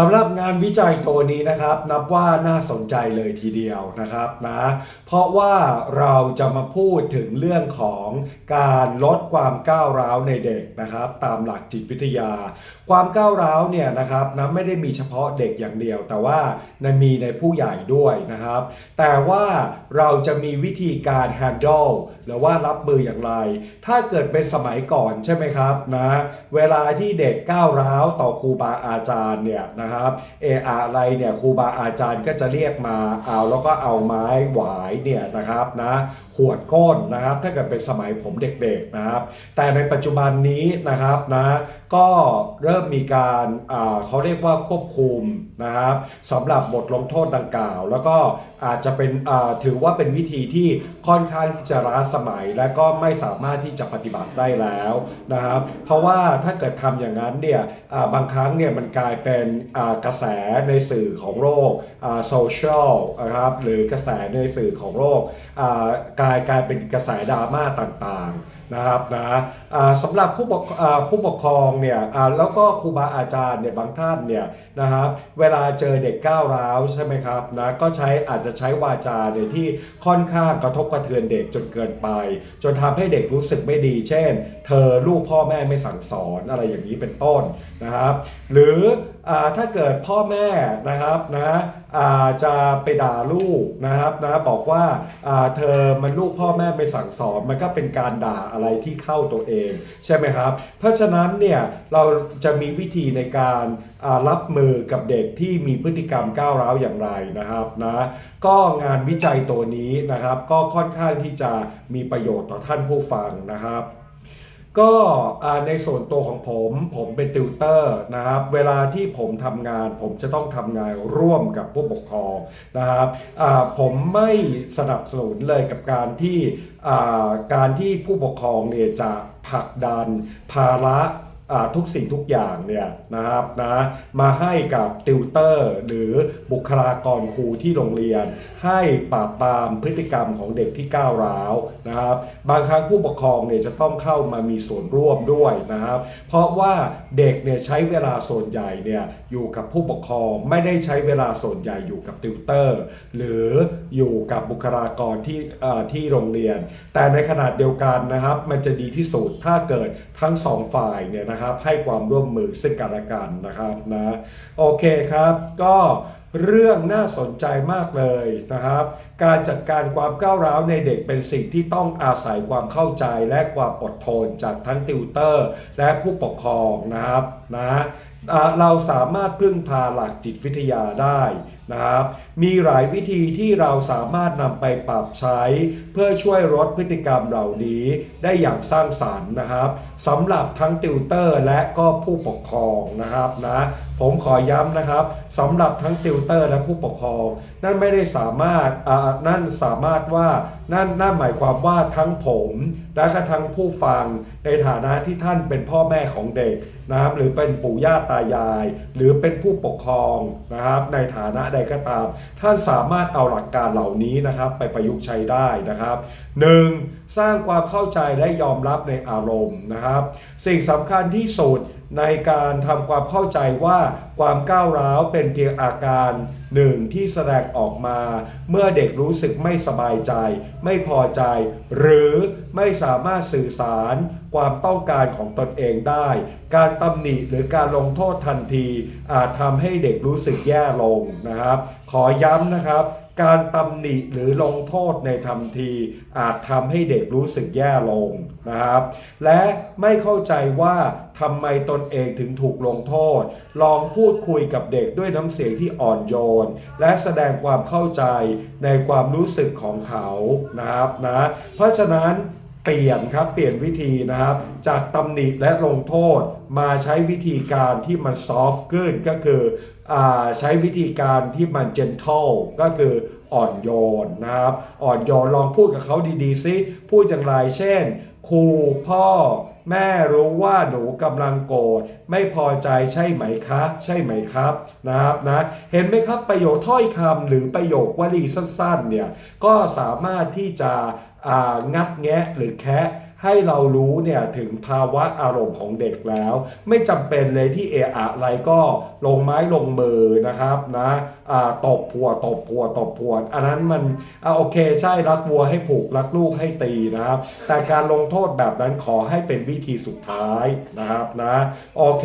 สำหรับงานวิจัยตัวนี้นะครับนับว่าน่าสนใจเลยทีเดียวนะครับนะเพราะว่าเราจะมาพูดถึงเรื่องของการลดความก้าวร้าวในเด็กนะครับ ตามหลักจิตวิทยา ความก้าวร้าวเนี่ยนะครับนะไม่ได้มีเฉพาะเด็กอย่างเดียว แต่ว่าในมีในผู้ใหญ่ด้วยนะครับ แต่ว่าเราจะมีวิธีการ handle หรือว่ารับมืออย่างไร ถ้าเกิดเป็นสมัยก่อนใช่ไหมครับนะเวลาที่เด็กก้าวร้าวต่อครูบาอาจารย์เนี่ยนะครับเอออะไรเนี่ยครูบาอาจารย์ก็จะเรียกมาเอาแล้วก็เอาไม้หวายเนี่ยนะครับนะ ขวดก้นนะครับถ้าเกิดเป็นสมัยผมเด็กๆนะครับ แต่ในปัจจุบันนี้นะครับนะก็เริ่มมีการเขาเรียกว่าควบคุมนะครับสำหรับบทลงโทษดังกล่าว แล้วก็อาจจะเป็นถือว่าเป็นวิธีที่ค่อนข้างที่จะล้าสมัยและก็ไม่สามารถที่จะปฏิบัติได้แล้วนะครับ เพราะว่าถ้าเกิดทำอย่างนั้นเนี่ยบางครั้งเนี่ยมันกลายเป็นกระแสในสื่อของโลกโซเชียลนะครับหรือกระแสในสื่อของโลกกลายกลายเป็นกระแสดราม่าต่างๆ นะครับนะสำหรับผู้ปกผู้ปกครองเนี่ยแล้วก็ครูบาอาจารย์เนี่ยบางท่านเนี่ยนะครับเวลาเจอเด็กก้าวร้าวใช่ไหมครับนะก็ใช้อาจจะใช้วาจาเนี่ยที่ค่อนข้างกระทบกระเทือนเด็กจนเกินไป จนทำให้เด็กรู้สึกไม่ดี เช่น เธอลูกพ่อแม่ไม่สั่งสอนอะไรอย่างนี้เป็นต้นนะครับ หรืออถ้าเกิดพ่อแม่นะครับนะ จะไปด่าลูกนะครับนะบอกว่าเธอมันลูกพ่อแม่ไม่สั่งสอนมันก็เป็นการด่าอะไรที่เข้าตัวเอง ใช่ไหมครับ เพราะฉะนั้นเนี่ยเราจะมีวิธีในการรับมือกับเด็กที่มีพฤติกรรมก้าวร้าวอย่างไรนะครับนะก็งานวิจัยตัวนี้นะครับ ก็ค่อนข้างที่จะมีประโยชน์ต่อท่านผู้ฟังนะครับ ก็ในส่วนตัวของผมผมเป็นติวเตอร์นะครับ เวลาที่ผมทำงาน ผมจะต้องทำงานร่วมกับผู้ปกครองนะครับผมไม่สนับสนุนเลยกับการที่การที่ผู้ปกครองเนี่ยจะผลักดันภาระอ่า ทุกสิ่งทุกอย่างเนี่ยนะครับนะมาให้กับติวเตอร์ หรือบุคลากรครูที่โรงเรียน ให้ปราบปรามพฤติกรรมของเด็กที่ก้าวร้าวนะครับบางครั้งผู้ปกครองเนี่ยจะต้องเข้ามามีส่วนร่วมด้วยนะครับ เพราะว่าเด็กเนี่ยใช้เวลาส่วนใหญ่เนี่ยอยู่กับผู้ปกครองไม่ได้ใช้เวลาส่วนใหญ่อยู่กับติวเตอร์ หรืออยู่กับบุคลากรที่ที่โรงเรียน แต่ในขนาดเดียวกันนะครับ มันจะดีที่สุดถ้าเกิดทั้งสองฝ่ายเนี่ยนะครับให้ความร่วมมือซึ่งกันและกันนะครับนะโอเคครับ ก็เรื่องน่าสนใจมากเลยนะครับ การจัดการความก้าวร้าวในเด็กเป็นสิ่งที่ต้องอาศัยความเข้าใจและความอดทนจากทั้งติวเตอร์ และผู้ปกครองนะครับนะเราสามารถพึ่งพาหลักจิตวิทยาได้นะครับ มีหลายวิธีที่เราสามารถนำไปปรับใช้ เพื่อช่วยลดพฤติกรรมเหล่านี้ได้อย่างสร้างสรรค์นะครับสำหรับทั้งติวเตอร์และก็ผู้ปกครองนะครับนะผมขอย้ำนะครับสำหรับทั้งติวเตอร์และผู้ปกครองนั่นไม่ได้สามารถนั่นสามารถว่านั่นนั่นหมายความว่าทั้งผมและก็ทั้งผู้ฟังในฐานะที่ท่านเป็นพ่อแม่ของเด็กนะครับหรือเป็นปู่ย่าตายาย หรือเป็นผู้ปกครองนะครับ ในฐานะใดก็ตาม ท่านสามารถเอาหลักการเหล่านี้นะครับ ไปประยุกต์ใช้ได้นะครับ 1. สร้างความเข้าใจและยอมรับในอารมณ์นะครับ สิ่งสำคัญที่สุด ในการทำความเข้าใจว่าความก้าวร้าวเป็นเพียงอาการหนึ่งที่แสดงออกมา เมื่อเด็กรู้สึกไม่สบายใจ ไม่พอใจ หรือไม่สามารถสื่อสารความต้องการของตนเองได้ การตำหนิหรือการลงโทษทันที อาจทำให้เด็กรู้สึกแย่ลงนะครับ ขอย้ำนะครับ การตำหนิหรือลงโทษในทันที อาจทำให้เด็กรู้สึกแย่ลงนะครับ และไม่เข้าใจว่าทำไมตนเองถึงถูกลงโทษ ลองพูดคุยกับเด็กด้วยน้ำเสียงที่อ่อนโยน และแสดงความเข้าใจในความรู้สึกของเขานะครับนะเพราะฉะนั้นเปลี่ยนครับเปลี่ยนวิธีนะครับ จากตำหนิและลงโทษมาใช้วิธีการที่มันซอฟต์ขึ้นก็คือ ใช้วิธีการที่มัน gentle ก็คืออ่อนโยนนะครับ อ่อนโยนลองพูดกับเขาดีๆซิพูดอย่างไรเช่นครูพ่อ แม่รู้ว่าหนูกำลังโกรธไม่พอใจใช่ไหมคะ ใช่ไหมครับนะครับนะเห็นไหมครับประโยคถ้อยคำหรือประโยควลีสั้นๆเนี่ยก็สามารถที่จะงัดแงะหรือแคะ ให้เรารู้เนี่ยถึงภาวะอารมณ์ของเด็กแล้ว ไม่จำเป็นเลยที่เอะอะอะไรก็ลงไม้ลงมือนะครับนะ ตบผัวตบผัวตบผัวอันนั้นมันอโอเคใช่รักวัวให้ผูกรักลูกให้ตีนะครับ แต่การลงโทษแบบนั้นขอให้เป็นวิธีสุดท้ายนะครับนะโอเค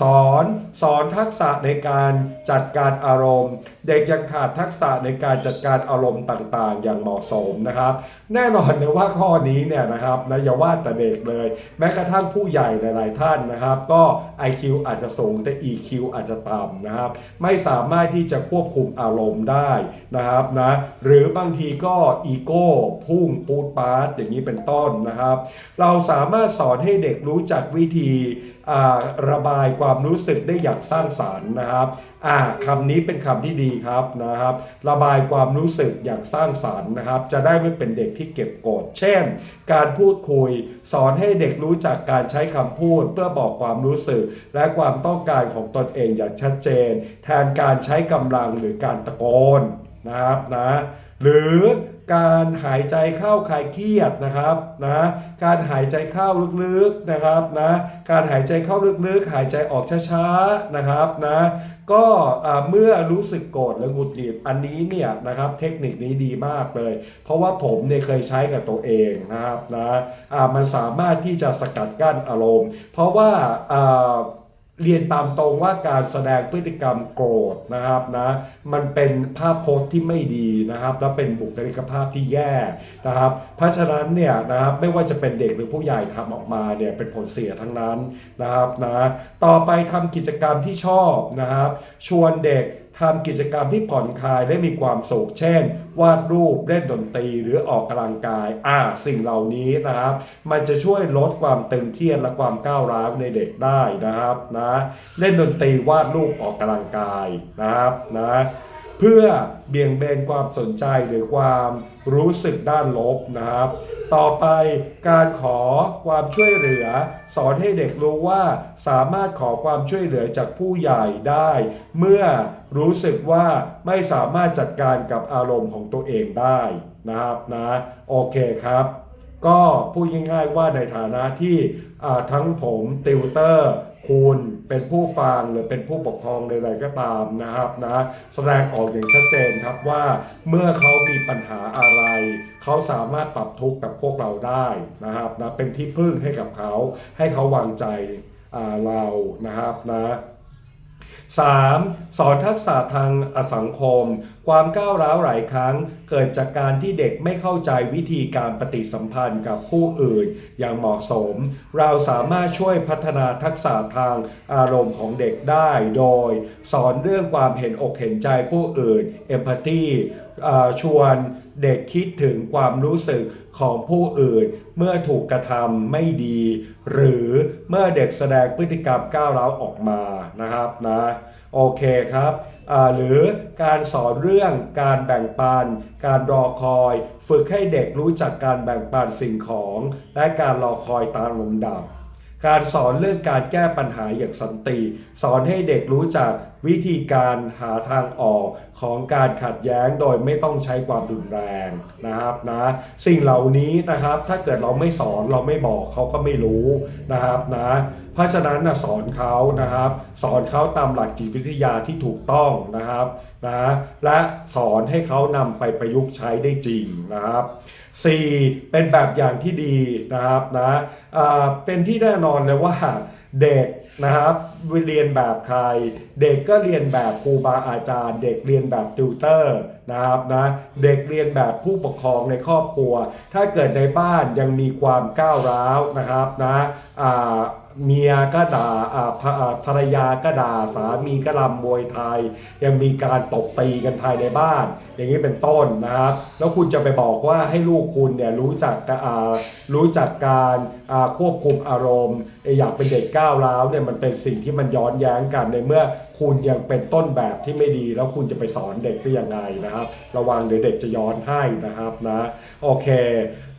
สอนสอนทักษะในการจัดการอารมณ์ เด็กยังขาดทักษะในการจัดการอารมณ์ต่างๆ อย่างเหมาะสมนะครับ แน่นอนนะว่าข้อนี้เนี่ยนะครับนะอย่าว่าแต่เด็กเลย แม้กระทั่งผู้ใหญ่หลายๆท่านนะครับ ก็ IQ อาจจะสูงแต่ EQ อาจจะต่ำนะครับ ไม่สามารถที่จะควบคุมอารมณ์ได้นะครับนะหรือบางทีก็อีโก้พุ่งปูดปาร์ตอย่างนี้เป็นต้นนะครับ เราสามารถสอนให้เด็กรู้จักวิธี ระบายความรู้สึกได้อย่างสร้างสารรค์นะครับอ่าคำนี้เป็นคำที่ดีครับนะครับ ระบายความรู้สึกอย่างสร้างสารรค์นะครับ จะได้ไม่เป็นเด็กที่เก็บกด เช่น การพูดคุย สอนให้เด็กรู้จักการใช้คำพูด เพื่อบอกความรู้สึก และความต้องการของตนเองอย่างชัดเจน แทนการใช้กำลังหรือการตะโกนนะครับนะหรือ การหายใจเข้าคลายเครียดนะครับนะการหายใจเข้าลึกๆนะครับนะการหายใจเข้าลึกๆ หายใจออกช้าๆนะครับนะก็เมื่อรู้สึกโกรธหรือหงุดหงิดอันนี้เนี่ยนะครับเทคนิคนี้ดีมากเลย เพราะว่าผมเนี่ยเคยใช้กับตัวเองนะครับนะมันสามารถที่จะสกัดกั้นอารมณ์ เพราะว่า เรียนตามตรงว่าการแสดงพฤติกรรมโกรธนะครับนะมันเป็นภาพโพสต์ที่ไม่ดีนะครับ และเป็นบุคลิกภาพที่แย่นะครับ เพราะฉะนั้นเนี่ยนะครับไม่ว่าจะเป็นเด็กหรือผู้ใหญ่ทำออกมาเนี่ยเป็นผลเสียทั้งนั้นนะครับนะต่อไปทำกิจกรรมที่ชอบนะครับ ชวนเด็ก ทำกิจกรรมที่ผ่อนคลายและมีความสุขเช่น วาดรูปเล่นดนตรีหรือออกกำลังกายอ่าสิ่งเหล่านี้นะครับ มันจะช่วยลดความตึงเครียดและความก้าวร้าวในเด็กได้นะครับนะเล่นดนตรีวาดรูปออกกำลังกายนะครับนะ เพื่อเบี่ยงเบนความสนใจหรือความรู้สึกด้านลบนะครับ ต่อไปการขอความช่วยเหลือ สอนให้เด็กรู้ว่าสามารถขอความช่วยเหลือจากผู้ใหญ่ได้ เมื่อรู้สึกว่าไม่สามารถจัดการกับอารมณ์ของตัวเองได้นะครับนะโอเคครับ ก็พูดง่ายๆว่าในฐานะที่ทั้งผมติวเตอร์ คุณเป็นผู้ฟังหรือเป็นผู้ปกครองใดๆก็ตามนะครับนะแสดงออกอย่างชัดเจนครับว่าเมื่อเขามีปัญหาอะไร เขาสามารถปรับทุกข์กับพวกเราได้นะครับนะเป็นที่พึ่งให้กับเขาให้เขาวางใจเรานะครับนะ 3. สอนทักษะทางสังคม ความก้าวร้าวหลายครั้ง เกิดจากการที่เด็กไม่เข้าใจวิธีการปฏิสัมพันธ์กับผู้อื่น อย่างเหมาะสม เราสามารถช่วยพัฒนาทักษะทางอารมณ์ของเด็กได้โดย สอนเรื่องความเห็นอกเห็นใจผู้อื่น empathy ชวน เด็กคิดถึงความรู้สึกของผู้อื่น เมื่อถูกกระทำไม่ดี หรือเมื่อเด็กแสดงพฤติกรรมก้าวร้าวออกมานะครับนะโอเคครับหรือการสอนเรื่องการแบ่งปัน การรอคอย ฝึกให้เด็กรู้จักการแบ่งปันสิ่งของ และการรอคอยตามลำดับ การสอนเรื่องการแก้ปัญหาอย่างสันติ สอนให้เด็กรู้จักวิธีการหาทางออกของการขัดแย้งโดยไม่ต้องใช้ความรุนแรงนะครับนะสิ่งเหล่านี้นะครับถ้าเกิดเราไม่สอนเราไม่บอกเขาก็ไม่รู้นะครับนะเพราะฉะนั้นนะสอนเขานะครับ สอนเขาตามหลักจิตวิทยาที่ถูกต้องนะครับ นะและสอนให้เขานำไปประยุกต์ใช้ได้จริงนะครับ 4. เป็นแบบอย่างที่ดีนะครับนะเป็นที่แน่นอนเลยว่าเด็กนะครับเรียนแบบใคร เด็กก็เรียนแบบครูบาอาจารย์ เด็กเรียนแบบติวเตอร์นะครับนะเด็กเรียนแบบผู้ปกครองในครอบครัว ถ้าเกิดในบ้านยังมีความก้าวร้าวนะครับนะ เมียก็ด่าภรรยาก็ด่าสามีก็รำมวยไทย ยังมีการตบตีกันภายในบ้าน อย่างนี้เป็นต้นนะครับ แล้วคุณจะไปบอกว่าให้ลูกคุณเนี่ยรู้จักรู้จักการควบคุมอารมณ์เอ่ออยากเป็นเด็กก้าวร้าวเนี่ยมันเป็นสิ่งที่มันย้อนแย้งกันในเมื่อคุณยังเป็นต้นแบบที่ไม่ดี แล้วคุณจะไปสอนเด็กได้ยังไงนะครับ ระวังเดี๋ยวเด็กจะย้อนให้นะครับนะโอเค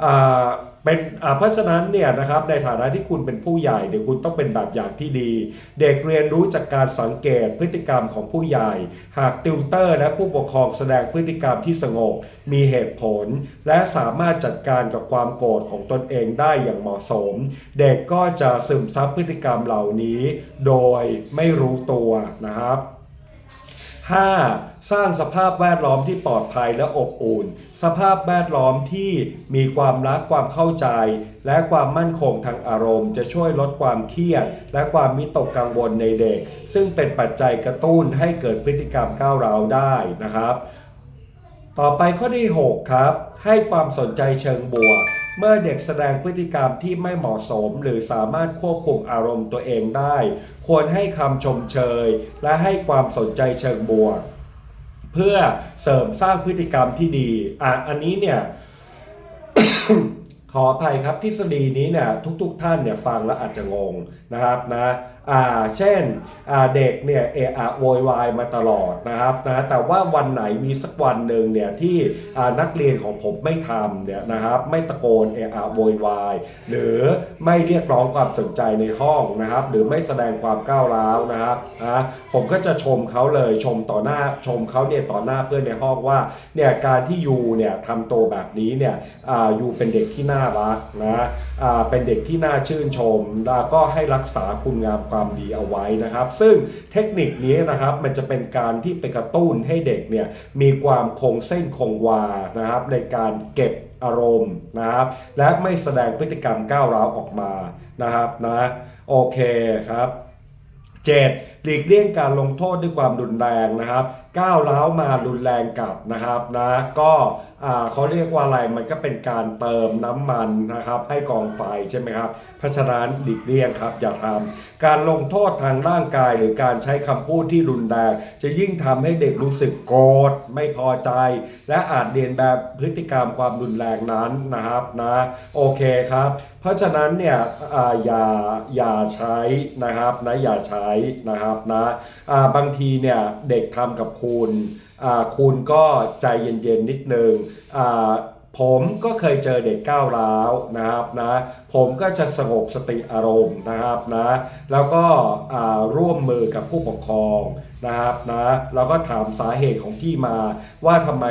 อ่า เป็นเพราะฉะนั้นเนี่ยนะครับในฐานะที่คุณเป็นผู้ใหญ่เดี๋ยวคุณต้องเป็นแบบอย่างที่ดี เด็กเรียนรู้จากการสังเกตพฤติกรรมของผู้ใหญ่ หากติวเตอร์และผู้ปกครองแสดงพฤติกรรมที่สงบ มีเหตุผล และสามารถจัดการกับความโกรธของตนเองได้อย่างเหมาะสม เด็กก็จะซึมซับพฤติกรรมเหล่านี้ โดยไม่รู้ตัวนะครับ 5. สร้างสภาพแวดล้อมที่ปลอดภัยและอบอุ่น สภาพแวดล้อมที่มีความรักความเข้าใจ และความมั่นคงทางอารมณ์ จะช่วยลดความเครียด และความมิตกกังวลในเด็ก ซึ่งเป็นปัจจัยกระตุ้นให้เกิดพฤติกรรมก้าวร้าวได้นะครับ ต่อไปข้อที่ 6 ครับ ให้ความสนใจเชิงบวก เมื่อเด็กแสดงพฤติกรรมที่ไม่เหมาะสม หรือสามารถควบคุมอารมณ์ตัวเองได้ ควรให้คำชมเชย และให้ความสนใจเชิงบวก เพื่อเสริมสร้างพฤติกรรมที่ดีอะอันนี้เนี่ยขออภัยครับทฤษฎีนี้เนี่ยทุกๆทท่านเนี่ยฟังแล้วอาจจะงงนะครับนะเช่นเด็กเนี่ยเอะอะโวยวายมาตลอดนะครับนะแต่ว่าวันไหนมีสักวันหนึ่งเนี่ยที่นักเรียนของผมไม่ทำเนี่ยนะครับไม่ตะโกนเอะอะโวยวายหรือไม่เรียกร้องความสนใจในห้องนะครับ หรือไม่แสดงความก้าวร้าวนะครับนะผมก็จะชมเขาเลยชมต่อหน้าชมเขาเนี่ยต่อหน้าเพื่อนในห้องว่าเนี่ยการที่ยูเนี่ยทำตัวแบบนี้เนี่ยยูเป็นเด็กที่น่ารักนะ เป็นเด็กที่น่าชื่นชม แล้วก็ให้รักษาคุณงามความดีเอาไว้นะครับ ซึ่งเทคนิคนี้นะครับมันจะเป็นการที่ไปกระตุ้นให้เด็กเนี่ยมีความคงเส้นคงวานะครับในการเก็บอารมณ์นะครับ และไม่แสดงพฤติกรรมก้าวร้าวออกมานะครับนะโอเคครับ 7. หลีกเลี่ยงการลงโทษด้วยความรุนแรงนะครับก้าวร้าวมารุนแรงกลับนะครับนะก็ เขาเรียกว่าอะไรมันก็เป็นการเติมน้ำมันนะครับให้กองไฟใช่ไหมครับเพราะฉะนั้นหลีกเลี่ยงครับอย่าทำการลงโทษทางร่างกายหรือการใช้คำพูดที่รุนแรงจะยิ่งทำให้เด็กรู้สึกโกรธไม่พอใจ และอาจเรียนแบบพฤติกรรมความรุนแรงนั้นนะครับนะโอเคครับ เพราะฉะนั้นเนี่ยออย่าอย่าใช้นะครับนะอย่าใช้นะครับนะบางทีเนี่ยเด็กทำกับคุณ คุณก็ใจเย็นๆนิดนึงอ่าผมก็เคยเจอเด็กก้าวร้าวนะครับนะผมก็จะสงบสติอารมณ์นะครับนะแล้วก็ร่วมมือกับผู้ปกครอง นะครับนะแล้วก็ถามสาเหตุของที่มาว่าทำไม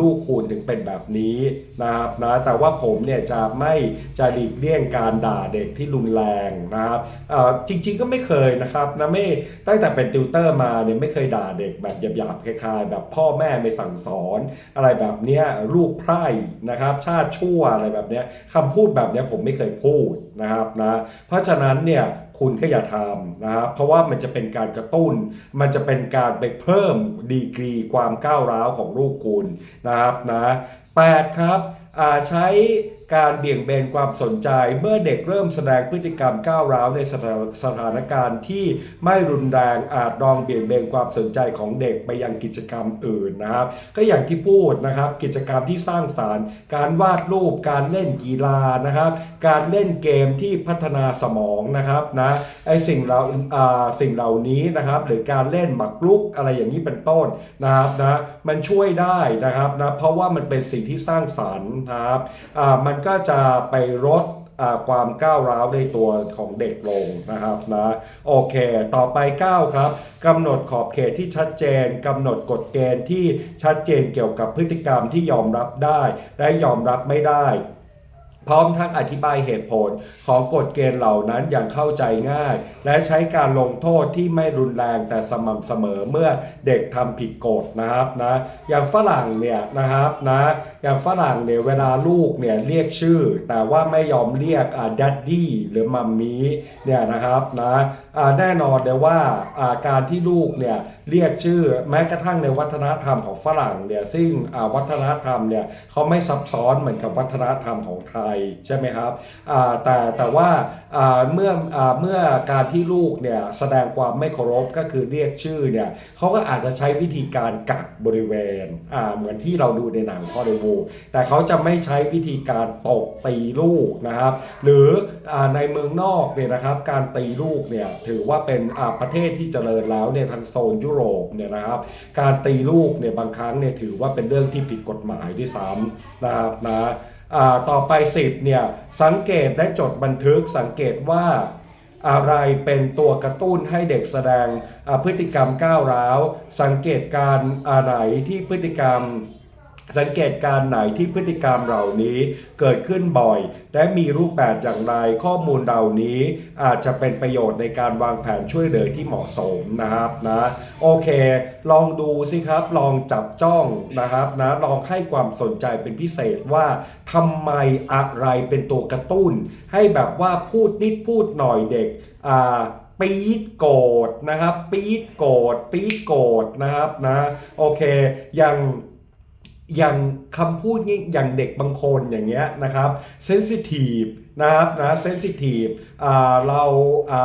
ลูกคุณถึงเป็นแบบนี้นะครับนะแต่ว่าผมเนี่ยจะไม่จะหลีกเลี่ยงการด่าเด็กที่รุนแรงนะครับจริงๆก็ไม่เคยนะครับนะไม่ตั้งแต่เป็นติวเตอร์มาเนี่ยไม่เคยด่าเด็กแบบหยาบๆคล้ายๆ แบบพ่อแม่ไม่สั่งสอน อะไรแบบเนี้ยลูกไพร่นะครับชาติชั่วอะไรแบบเนี้ยคำพูดแบบเนี้ยผมไม่เคยพูดนะครับนะเพราะฉะนั้นเนี่ย คุณก็อย่าทำนะครับเพราะว่ามันจะเป็นการกระตุ้น มันจะเป็นการไปเพิ่มดีกรีความก้าวร้าวของลูกคุณนะครับนะแปดครับใช้การเบี่ยงเบนความสนใจเมื่อเด็กเริ่มแสดงพฤติกรรมก้าวร้าวในสถานสถานการณ์ที่ไม่รุนแรงอาจลองเบี่ยงเบนความสนใจของเด็กไปยังกิจกรรมอื่นนะครับ ก็อย่างที่พูดนะครับกิจกรรมที่สร้างสารรค์ การวาดรูปการเล่นกีฬานะครับ การเล่นเกมที่พัฒนาสมองนะครับนะไอสิ่งเราอ่าสิ่งเหล่านี้นะครับ หรือการเล่นหมากรุกอะไรอย่างนี้เป็นต้นนะครับนะมันช่วยได้นะครับนะเพราะว่ามันเป็นสิ่งที่สร้างสารรค์นะครับอ่ามันก็จะไปลดความก้าวร้าวในตัวของเด็กลงนะครับนะโอเค ต่อไป 9 ครับกำหนดขอบเขตที่ชัดเจนกำหนดกฎเกณฑ์ที่ชัดเจนเกี่ยวกับพฤติกรรมที่ยอมรับได้ และยอมรับไม่ได้ พร้อมทั้งอธิบายเหตุผลของกฎเกณฑ์เหล่านั้นอย่างเข้าใจง่าย และใช้การลงโทษที่ไม่รุนแรงแต่สม่ำเสมอเมื่อเด็กทำผิดกฎนะครับนะอย่างฝรั่งเนี่ยนะครับนะอย่างฝรั่งเนี่ยเวลาลูกเนี่ยเรียกชื่อ แต่ว่าไม่ยอมเรียกอ่าดัดดี้หรือมัมมี่เนี่ยนะครับนะ แน่นอนเลยว่าการที่ลูกเนี่ยเรียกชื่อแม้กระทั่งในวัฒนธรรมของฝรั่งเนี่ยซึ่งวัฒนธรรมเนี่ยเขาไม่ซับซ้อนเหมือนกับวัฒนธรรมของไทยใช่ไหมครับแต่แต่ว่าเมื่อเมื่อการที่ลูกเนี่ยแสดงความไม่เคารพก็คือเรียกชื่อเนี่ยเขาก็อาจจะใช้วิธีการกักบริเวณเหมือนที่เราดูในหนังฮอลลีวูดแต่เขาจะไม่ใช้วิธีการตบตีลูกนะครับ หรือในเมืองนอกเนี่ยนะครับการตีลูกเนี่ยถือว่าเป็นประเทศที่เจริญแล้วเนี่ยทางโซนยุโรปเนี่ยนะครับ การตีลูกเนี่ยบางครั้งเนี่ยถือว่าเป็นเรื่องที่ผิดกฎหมายด้วยซ้ำนะครับนะต่อไป 10เนี่ยสังเกตได้จดบันทึกสังเกตว่าอะไรเป็นตัวกระตุ้นให้เด็กแสดงพฤติกรรมก้าวร้าว สังเกตการอะไรที่พฤติกรรม สังเกตการไหนที่พฤติกรรมเหล่านี้เกิดขึ้นบ่อย และมีรูปแบบอย่างไรข้อมูลเหล่านี้ อาจจะเป็นประโยชน์ในการวางแผนช่วยเหลือที่เหมาะสมนะครับนะโอเค ลองดูสิครับลองจับจ้องนะครับนะลองให้ความสนใจเป็นพิเศษว่าทำไมอะไรเป็นตัวกระตุ้น ให้แบบว่าพูดนิดพูดหน่อยเด็กอ่าปี๊ดโกรธนะครับ ปี๊ดโกรธปี๊ดโกรธนะครับนะโอเคอย่าง อย่างคำพูดนี้อย่างเด็กบางคนอย่างเงี้ยนะครับเซนซิทีฟนะครับนะเซนซิทีฟเรา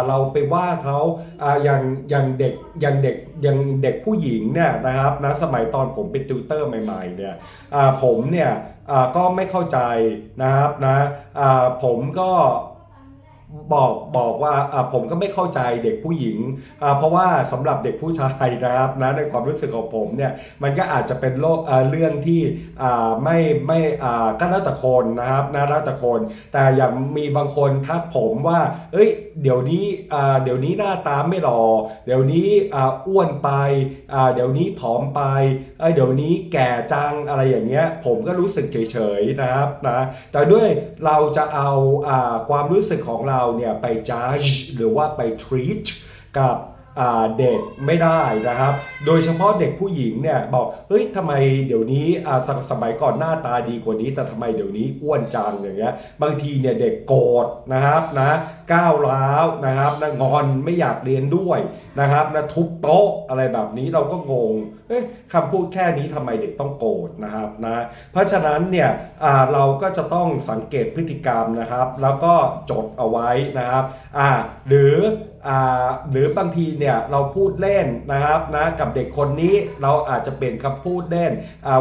เราไปว่าเขาออย่างอย่างเด็กอย่างเด็กอย่างเด็กผู้หญิงเนี่ยนะครับนะสมัยตอนผมเป็นติวเตอร์ใหม่ๆเนี่ยผมเนี่ยก็ไม่เข้าใจนะครับนะผมก็ บอกบอกว่าผมก็ไม่เข้าใจเด็กผู้หญิง เพราะว่าสำหรับเด็กผู้ชายนะครับนะในความรู้สึกของผมเนี่ยมันก็อาจจะเป็นโลกเรื่องที่ไม่ไม่ก็แล้วแต่คนนะครับนะแล้วแต่คน แต่อย่างมีบางคนทักผมว่า เอ้ย เดี๋ยวนี้เดี๋ยวนี้หน้าตาไม่หล่อเดี๋ยวนี้อ้วนไปเดี๋ยวนี้ผอมไปเเดี๋ยวนี้แก่จังอะไรอย่างเงี้ยผมก็รู้สึกเฉยๆนะครับนะแต่ด้วยเราจะเอาอ่าความรู้สึกของเราเนี่ยไป judge หรือว่าไป treat กับ เด็กไม่ได้นะครับ โดยเฉพาะเด็กผู้หญิงเนี่ยบอกเฮ้ยทำไมเดี๋ยวนี้อ่าสสมัยก่อนหน้าตาดีกว่านี้ แต่ทำไมเดี๋ยวนี้อ้วนจังอย่างเงี้ยบางทีเนี่ยเด็กโกรธนะครับนะก้าวร้าวนะครับนะงอนไม่อยากเรียนด้วยนะครับนะทุบโต๊ะอะไรแบบนี้เราก็งงเอ๊ะคำพูดแค่นี้ทำไมเด็กต้องโกรธนะครับนะเพราะฉะนั้นเนี่ยเราก็จะต้องสังเกตพฤติกรรมนะครับ แล้วก็จดเอาไว้นะครับอ่าหรือ หรือบางทีเนี่ยเราพูดเล่นนะครับนะกับเด็กคนนี้เราอาจจะเปลี่ยนคำพูดเล่น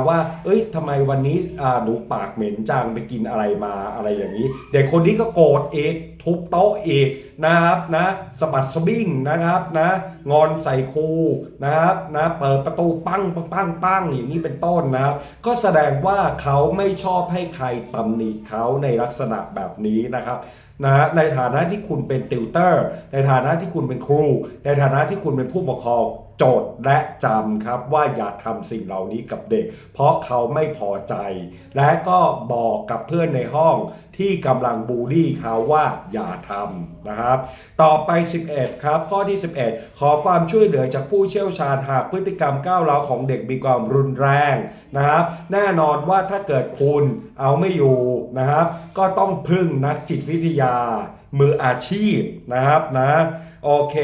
ว่า เอ้ยทำไมวันนี้หนูปากเหม็นจังไปกินอะไรมาอะไรอย่างนี้ เด็กคนนี้ก็โกรธเอง ทุบโต๊ะเอกนะครับนะสะบัดสบิ้งนะครับนะงอนใส่ครูนะครับนะเปิดประตูปั้งปั้งปั้งปั้งอย่างนี้เป็นต้นนะครับก็แสดงว่าเขาไม่ชอบให้ใครตำหนิเขาในลักษณะแบบนี้นะครับนะในฐานะที่คุณเป็นติวเตอร์ ในฐานะที่คุณเป็นครู ในฐานะที่คุณเป็นผู้ปกครองโจทย์และจำครับว่าอย่าทำสิ่งเหล่านี้กับเด็ก เพราะเขาไม่พอใจ และก็บอกกับเพื่อนในห้อง ที่กำลังบูลลี่เขาว่าอย่าทำนะครับ ต่อไป 11 ครับ ข้อที่ 11 ขอความช่วยเหลือจากผู้เชี่ยวชาญหากพฤติกรรมก้าวร้าวของเด็กมีความรุนแรงนะครับ แน่นอนว่าถ้าเกิดคุณเอาไม่อยู่นะครับ ก็ต้องพึ่งนักจิตวิทยามืออาชีพนะครับนะ โอเค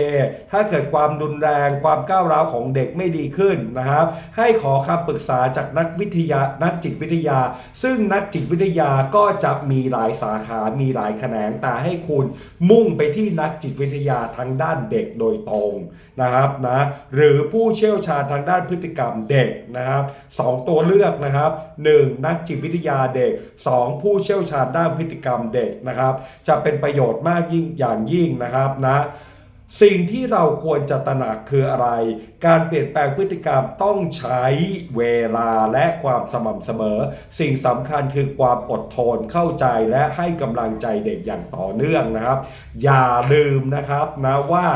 ถ้าเกิดความรุนแรงความก้าวร้าวของเด็กไม่ดีขึ้นนะครับ ให้ขอคำปรึกษาจากนักวิทยานักจิตวิทยา ซึ่งนักจิตวิทยาก็จะมีหลายสาขา มีหลายแขนงแต่ให้คุณมุ่งไปที่นักจิตวิทยาทางด้านเด็กโดยตรงนะครับนะหรือผู้เชี่ยวชาญทางด้านพฤติกรรมเด็กนะครับสองตัวเลือกนะครับ 1. นักจิตวิทยาเด็ก 2. ผู้เชี่ยวชาญด้านพฤติกรรมเด็กนะครับ จะเป็นประโยชน์มากยิ่งอย่างยิ่งนะครับนะ สิ่งที่เราควรจะตระหนักคืออะไร การเปลี่ยนแปลงพฤติกรรมต้องใช้เวลาและความสม่ำเสมอ สิ่งสำคัญคือความอดทนเข้าใจและให้กำลังใจเด็กอย่างต่อเนื่องนะครับ อย่าลืมนะครับนะว่า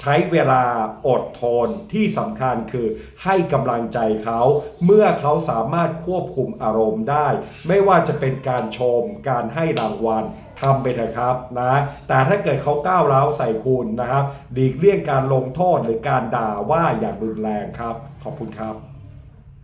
ใช้เวลาอดทนที่สำคัญคือให้กำลังใจเขา เมื่อเขาสามารถควบคุมอารมณ์ได้ ไม่ว่าจะเป็นการชม การให้รางวัล ทำไปเถอะครับนะแต่ถ้าเกิดเขาก้าวร้าวใส่คุณนะครับดีกเลี่ยงการลงโทษหรือการด่าว่าอย่างรุนแรงครับ ขอบคุณครับ